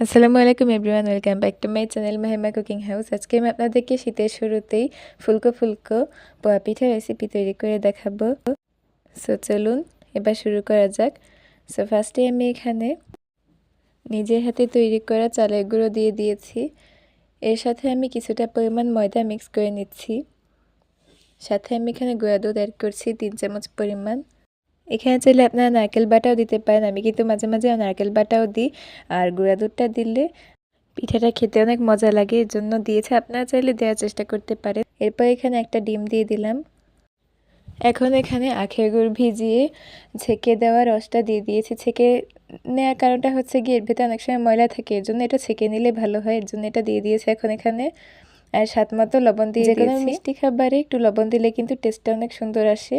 আসসালামু আলাইকুম everyone welcome back to my channel Mehema cooking house আজকে আমি আপনাদেরকে শীতের শুরুতেই ফুলকো ফুলকো পোয়া পিঠা রেসিপি তৈরি করে দেখাবো। সো চলুন, এবার শুরু করা যাক। সো ফার্স্টে আমি এখানে নিজের হাতে তৈরি করা চালের গুঁড়ো দিয়ে দিয়েছি। এর সাথে আমি কিছুটা পরিমাণ ময়দা মিক্স করে নিচ্ছি। সাথে আমি এখানে গুঁড়া দুধ অ্যাড করছি, তিন চামচ পরিমাণ। এখানে চাইলে আপনারা নারকেল বাটাও দিতে পারেন। আমি কিন্তু মাঝে মাঝে নারকেল বাটাও দিই। আর গুঁড়া দুধটা দিলে পিঠাটা খেতে অনেক মজা লাগে। এর জন্য দিয়েছে। আপনারা চাইলে দেওয়ার চেষ্টা করতে পারেন। এরপর এখানে একটা ডিম দিয়ে দিলাম। এখন এখানে আখের গুড় ভিজিয়ে ছেঁকে দেওয়া রসটা দিয়ে দিয়েছি। ছেঁকে নেওয়ার কারণটা হচ্ছে গিয়ে এর ভেতরে অনেক সময় ময়লা থাকে। এর জন্য এটা ছেঁকে নিলে ভালো হয়। এর জন্য এটা দিয়ে দিয়েছে এখন এখানে। আর স্বাদ মতো লবণ দিয়ে যে কোনো মিষ্টি খাবারে একটু লবণ দিলে কিন্তু টেস্টটা অনেক সুন্দর আসে।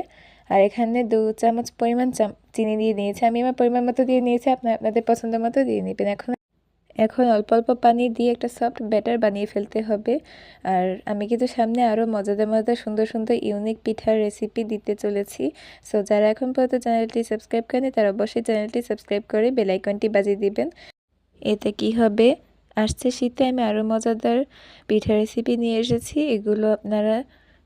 আর এখানে দু চামচ পরিমাণ চিনি দিয়ে নিয়েছি। আমি আমার পরিমাণ মতো দিয়ে নিয়েছি, আপনার আপনাদের পছন্দ মতো দিয়ে নেবেন। এখন এখন অল্প অল্প পানি দিয়ে একটা সফট ব্যাটার বানিয়ে ফেলতে হবে। আর আমি কিন্তু সামনে আরও মজাদার মজাদার সুন্দর সুন্দর ইউনিক পিঠার রেসিপি দিতে চলেছি। সো যারা এখন পর্যন্ত চ্যানেলটি সাবস্ক্রাইব করেনি তারা অবশ্যই চ্যানেলটি সাবস্ক্রাইব করে বেলাইকনটি বাজিয়ে দিবেন। এতে কি হবে? আসছে শীতে আমি আরও মজাদার পিঠা রেসিপি নিয়ে এসেছি। এগুলো আপনারা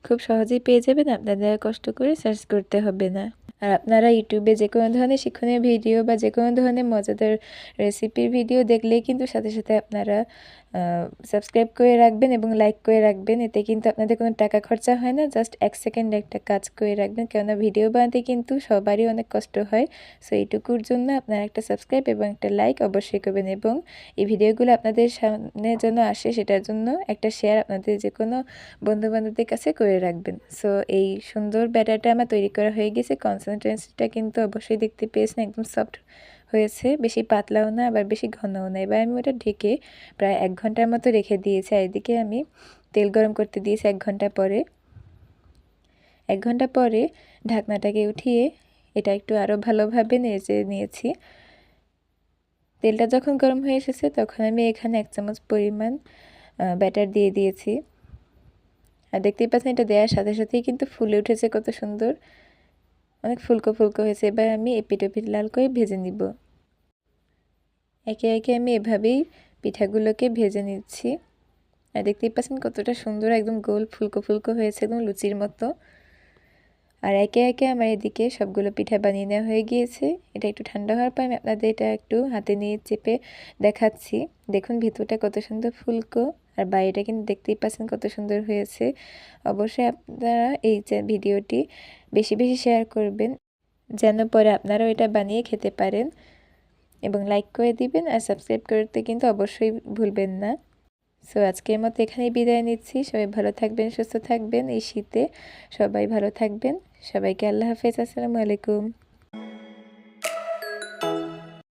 খুব সহজেই পেয়ে যাবেন। আপনাদের কষ্ট করে সার্চ করতে হবে না। আর আপনারা ইউটিউবে যে কোনো ধরনের শিক্ষণীয় ভিডিও বা যে কোনো ধরনের মজাদার রেসিপির ভিডিও দেখলেই কিন্তু সাথে সাথে আপনারা সাবস্ক্রাইব করে রাখবেন এবং লাইক করে রাখবেন। এতে কিন্তু আপনাদের কোনো টাকা খরচা হয় না জাস্ট এক সেকেন্ড একটা কাজ করে রাখবেন। কেননা ভিডিও বানাতে কিন্তু সবারই অনেক কষ্ট হয়। সো এইটুকুর জন্য আপনারা একটা সাবস্ক্রাইব এবং একটা লাইক অবশ্যই করবেন এবং এই ভিডিওগুলো আপনাদের সামনে যেন আসে, সেটার জন্য একটা শেয়ার আপনাদের যে কোনো বন্ধুবান্ধবদের কাছে করে রাখবেন। সো এই সুন্দর ব্যাটারটা আমার তৈরি করা হয়ে গেছে। কনসেন্ট্রেন্সিটা কিন্তু অবশ্যই দেখতে পেয়েছেন, একদম সফট হয়েছে, বেশি পাতলাও না, আবার বেশি ঘনও না। এবার আমি ওটা ঢেকে প্রায় এক ঘণ্টার মতো রেখে দিয়েছি, আর এদিকে আমি তেল গরম করতে দিয়েছি এক ঘণ্টা পরে। এক ঘণ্টা পরে ঢাকনাটাকে উঠিয়ে এটা একটু আরও ভালোভাবে নেড়ে নিয়েছি। তেলটা যখন গরম হয়ে এসেছে, তখন আমি এখানে এক চামচ পরিমাণ ব্যাটার দিয়ে দিয়েছি। আর দেখতেই পাচ্ছেন, এটা দেওয়ার সাথে সাথেই কিন্তু ফুলে উঠেছে কত সুন্দর। অনেক ফুলকো ফুলকো হয়েছে, এবার আমি এপিট ওপিট লাল করে ভেজে নিব। একে একে আমি এভাবেই পিঠাগুলোকে ভেজে নিচ্ছি। আর দেখতেই পাচ্ছেন কতটা সুন্দর একদম গোল ফুলকো ফুলকো হয়েছে, একদম লুচির মতো। আর একে একে আমার এদিকে সবগুলো পিঠা বানিয়ে নেওয়া হয়ে গিয়েছে। এটা একটু ঠান্ডা হওয়ার পর আমি আপনাদের এটা একটু হাতে নিয়ে চেপে দেখাচ্ছি। দেখুন ভিতরটা কত সুন্দর ফুলকো। আর বাড়িটা কিন্তু দেখতেই পাচ্ছেন কত সুন্দর হয়েছে। অবশ্যই আপনারা এই যে ভিডিওটি বেশি বেশি শেয়ার করবেন, যেন পরে আপনারাও এটা বানিয়ে খেতে পারেন এবং লাইক করে দিবেন আর সাবস্ক্রাইব করতে কিন্তু অবশ্যই ভুলবেন না। সো আজকের মতো এখানেই বিদায় নিচ্ছি। সবাই ভালো থাকবেন, সুস্থ থাকবেন এই শীতে। সবাই ভালো থাকবেন। সবাইকে আল্লাহ হাফেজ। আসসালামু আলাইকুম।